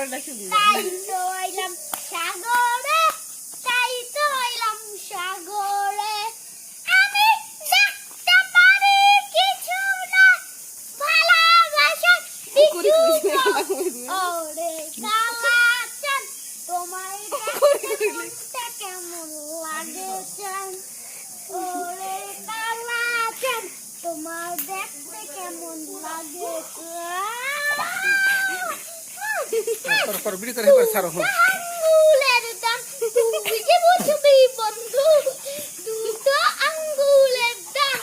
শুনি তাই তো হইলাম সাগরে তাই তো হইলাম সাগরে। আমি দেখতে পারি কিছু না ভালোবাসা কিছু ওরে কালাচান তোমার দেখতে কেমন লাগে চান ওরে কালাচান তোমার দেখতে কেমন লাগে চান কর কর বিড়ি করে হেপার সারো হ্যাঁ বন্ধু? দুটো আঙ্গুলের দাম